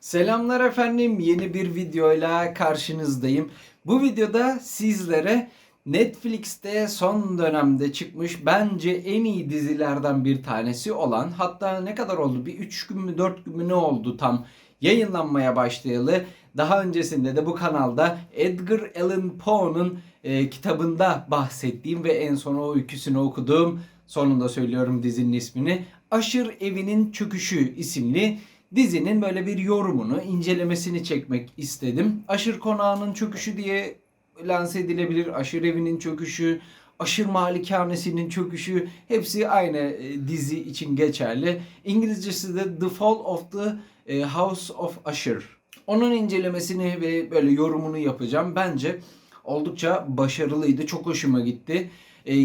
Selamlar efendim. Yeni bir videoyla karşınızdayım. Bu videoda sizlere Netflix'te son dönemde çıkmış bence en iyi dizilerden bir tanesi olan hatta ne kadar oldu bir 3 gün mü 4 gün mü ne oldu tam yayınlanmaya başlayalı. Daha öncesinde de bu kanalda Edgar Allan Poe'nun e, kitabında bahsettiğim ve en son o öyküsünü okuduğum sonunda söylüyorum dizinin ismini Aşır Evinin Çöküşü isimli dizinin böyle bir yorumunu, incelemesini çekmek istedim. Aşır Konağı'nın çöküşü diye lanse edilebilir. Aşır Evi'nin çöküşü, Aşır Malikanesi'nin çöküşü hepsi aynı e, dizi için geçerli. İngilizcesi de The Fall of the e, House of Usher. Onun incelemesini ve böyle yorumunu yapacağım. Bence oldukça başarılıydı. Çok hoşuma gitti. E,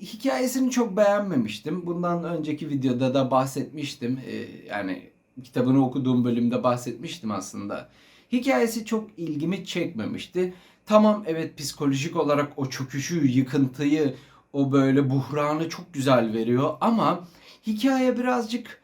hikayesini çok beğenmemiştim. Bundan önceki videoda da bahsetmiştim. E, yani kitabını okuduğum bölümde bahsetmiştim aslında. Hikayesi çok ilgimi çekmemişti. Tamam evet psikolojik olarak o çöküşü, yıkıntıyı, o böyle buhranı çok güzel veriyor ama hikaye birazcık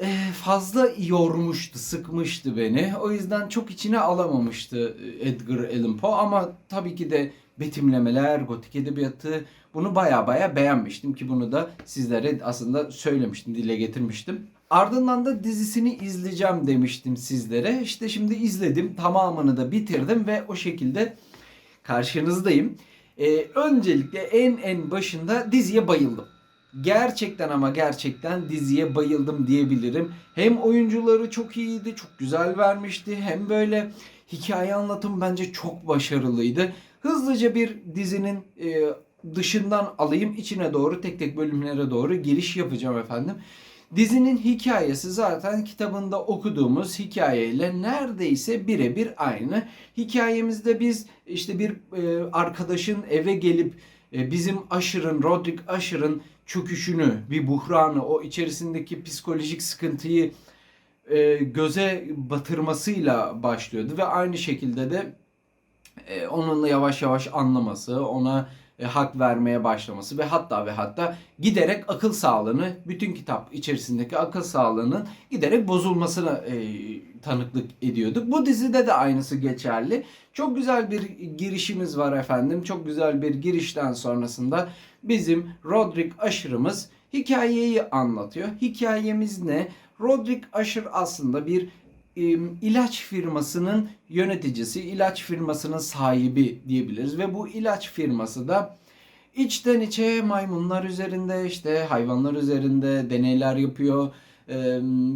e, fazla yormuştu, sıkmıştı beni. O yüzden çok içine alamamıştı e, Edgar Allan Poe ama tabii ki de betimlemeler, gotik edebiyatı bunu baya baya beğenmiştim ki bunu da sizlere aslında söylemiştim, dile getirmiştim. Ardından da dizisini izleyeceğim demiştim sizlere. İşte şimdi izledim, tamamını da bitirdim ve o şekilde karşınızdayım. Ee, öncelikle en en başında diziye bayıldım. Gerçekten ama gerçekten diziye bayıldım diyebilirim. Hem oyuncuları çok iyiydi, çok güzel vermişti. Hem böyle hikaye anlatım bence çok başarılıydı. Hızlıca bir dizinin e, dışından alayım içine doğru tek tek bölümlere doğru giriş yapacağım efendim. Dizinin hikayesi zaten kitabında okuduğumuz hikayeyle neredeyse birebir aynı. Hikayemizde biz işte bir e, arkadaşın eve gelip e, bizim Aşır'ın, Roderick Aşır'ın çöküşünü, bir buhranı, o içerisindeki psikolojik sıkıntıyı e, göze batırmasıyla başlıyordu ve aynı şekilde de e, onunla yavaş yavaş anlaması, ona e, hak vermeye başlaması ve hatta ve hatta giderek akıl sağlığını, bütün kitap içerisindeki akıl sağlığının giderek bozulmasına e, tanıklık ediyorduk. Bu dizide de aynısı geçerli. Çok güzel bir girişimiz var efendim. Çok güzel bir girişten sonrasında bizim Roderick Usher'ımız hikayeyi anlatıyor. Hikayemiz ne? Roderick Usher aslında bir ilaç firmasının yöneticisi, ilaç firmasının sahibi diyebiliriz ve bu ilaç firması da içten içe maymunlar üzerinde işte hayvanlar üzerinde deneyler yapıyor.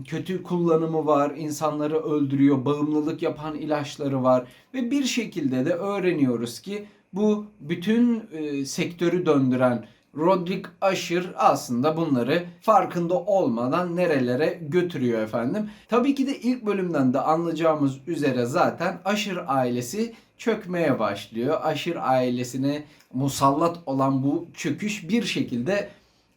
Kötü kullanımı var, insanları öldürüyor, bağımlılık yapan ilaçları var ve bir şekilde de öğreniyoruz ki bu bütün e, sektörü döndüren Roderick Usher aslında bunları farkında olmadan nerelere götürüyor efendim. Tabii ki de ilk bölümden de anlayacağımız üzere zaten Usher ailesi çökmeye başlıyor. Usher ailesine musallat olan bu çöküş bir şekilde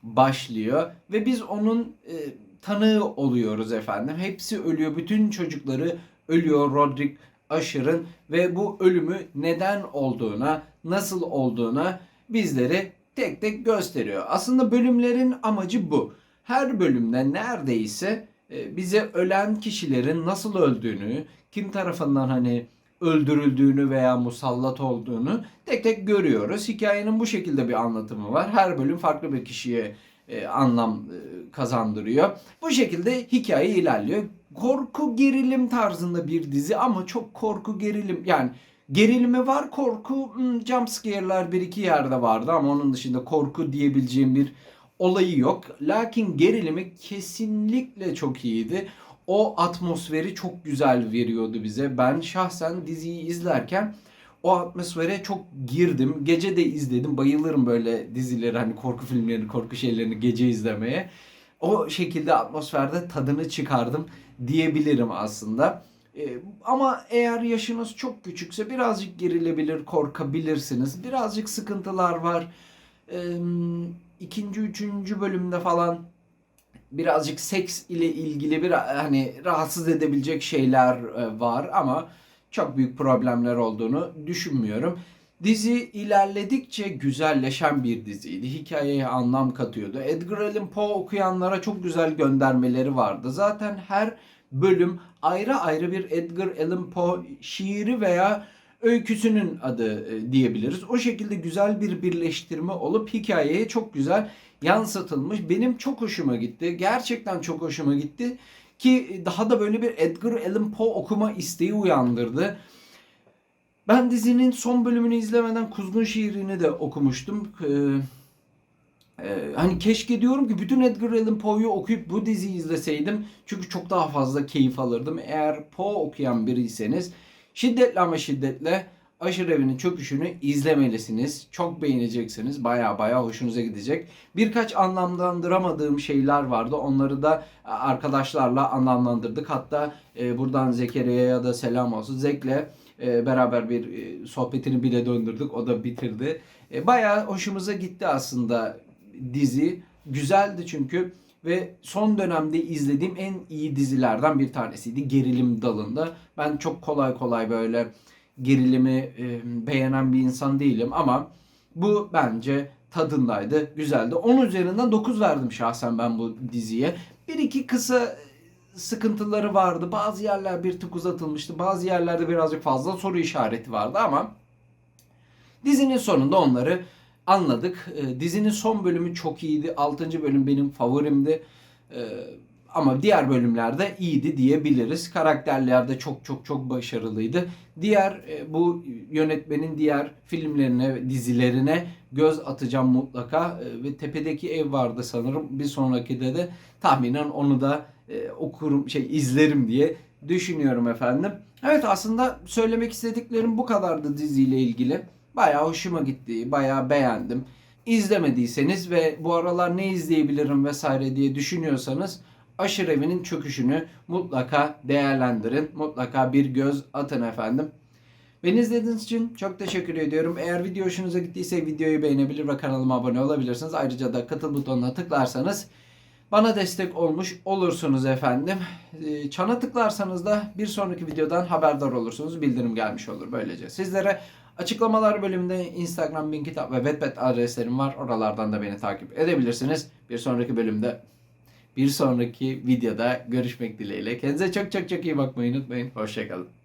başlıyor ve biz onun e, tanığı oluyoruz efendim. Hepsi ölüyor. Bütün çocukları ölüyor Roderick Usher'ın ve bu ölümü neden olduğuna, nasıl olduğuna bizleri tek tek gösteriyor. Aslında bölümlerin amacı bu. Her bölümde neredeyse e, bize ölen kişilerin nasıl öldüğünü, kim tarafından hani öldürüldüğünü veya musallat olduğunu tek tek görüyoruz. Hikayenin bu şekilde bir anlatımı var. Her bölüm farklı bir kişiye e, anlam e, kazandırıyor. Bu şekilde hikaye ilerliyor. Korku gerilim tarzında bir dizi ama çok korku gerilim yani gerilimi var korku hmm, jump scare'lar bir iki yerde vardı ama onun dışında korku diyebileceğim bir olayı yok. Lakin gerilimi kesinlikle çok iyiydi. O atmosferi çok güzel veriyordu bize. Ben şahsen diziyi izlerken o atmosfere çok girdim. Gece de izledim. Bayılırım böyle dizileri hani korku filmlerini, korku şeylerini gece izlemeye. O şekilde atmosferde tadını çıkardım diyebilirim aslında. Ee, ama eğer yaşınız çok küçükse birazcık gerilebilir, korkabilirsiniz. Birazcık sıkıntılar var. Ee, ikinci, üçüncü bölümde falan birazcık seks ile ilgili bir hani rahatsız edebilecek şeyler e, var ama çok büyük problemler olduğunu düşünmüyorum. Dizi ilerledikçe güzelleşen bir diziydi. Hikayeye anlam katıyordu. Edgar Allan Poe okuyanlara çok güzel göndermeleri vardı. Zaten her bölüm ayrı ayrı bir Edgar Allan Poe şiiri veya öyküsünün adı e, diyebiliriz. O şekilde güzel bir birleştirme olup hikayeye çok güzel yansıtılmış. Benim çok hoşuma gitti. Gerçekten çok hoşuma gitti. Ki daha da böyle bir Edgar Allan Poe okuma isteği uyandırdı. Ben dizinin son bölümünü izlemeden Kuzgun şiirini de okumuştum. Ee, e, hani keşke diyorum ki bütün Edgar Allan Poe'yu okuyup bu diziyi izleseydim. Çünkü çok daha fazla keyif alırdım. Eğer Poe okuyan biriyseniz şiddetle ama şiddetle Aşır Evi'nin çöküşünü izlemelisiniz. Çok beğeneceksiniz. Baya baya hoşunuza gidecek. Birkaç anlamlandıramadığım şeyler vardı. Onları da arkadaşlarla anlamlandırdık. Hatta e, buradan Zekeriya'ya da selam olsun. Zek'le e, beraber bir e, sohbetini bile döndürdük. O da bitirdi. Bayağı hoşumuza gitti aslında dizi. Güzeldi çünkü ve son dönemde izlediğim en iyi dizilerden bir tanesiydi. Gerilim dalında. Ben çok kolay kolay böyle gerilimi e, beğenen bir insan değilim ama bu bence tadındaydı, güzeldi. 10 üzerinden 9 verdim şahsen ben bu diziye. Bir iki kısa sıkıntıları vardı. Bazı yerler bir tık uzatılmıştı. Bazı yerlerde birazcık fazla soru işareti vardı ama dizinin sonunda onları anladık. E, dizinin son bölümü çok iyiydi. 6. bölüm benim favorimdi. E, ama diğer bölümlerde iyiydi diyebiliriz. Karakterler de çok çok çok başarılıydı. Diğer e, bu yönetmenin diğer filmlerine, dizilerine göz atacağım mutlaka. E, ve Tepedeki Ev vardı sanırım. Bir sonrakide de tahminen onu da e, okurum, şey izlerim diye düşünüyorum efendim. Evet aslında söylemek istediklerim bu kadardı diziyle ilgili. Bayağı hoşuma gitti, bayağı beğendim. İzlemediyseniz ve bu aralar ne izleyebilirim vesaire diye düşünüyorsanız Aşır Evi'nin çöküşünü mutlaka değerlendirin. Mutlaka bir göz atın efendim. Beni izlediğiniz için çok teşekkür ediyorum. Eğer video hoşunuza gittiyse videoyu beğenebilir ve kanalıma abone olabilirsiniz. Ayrıca da katıl butonuna tıklarsanız bana destek olmuş olursunuz efendim. Ee, Çana tıklarsanız da bir sonraki videodan haberdar olursunuz. Bildirim gelmiş olur böylece. Sizlere açıklamalar bölümünde Instagram, Binkitap ve Wattpad adreslerim var. Oralardan da beni takip edebilirsiniz. Bir sonraki bölümde bir sonraki videoda görüşmek dileğiyle. Kendinize çok çok çok iyi bakmayı unutmayın. Hoşçakalın.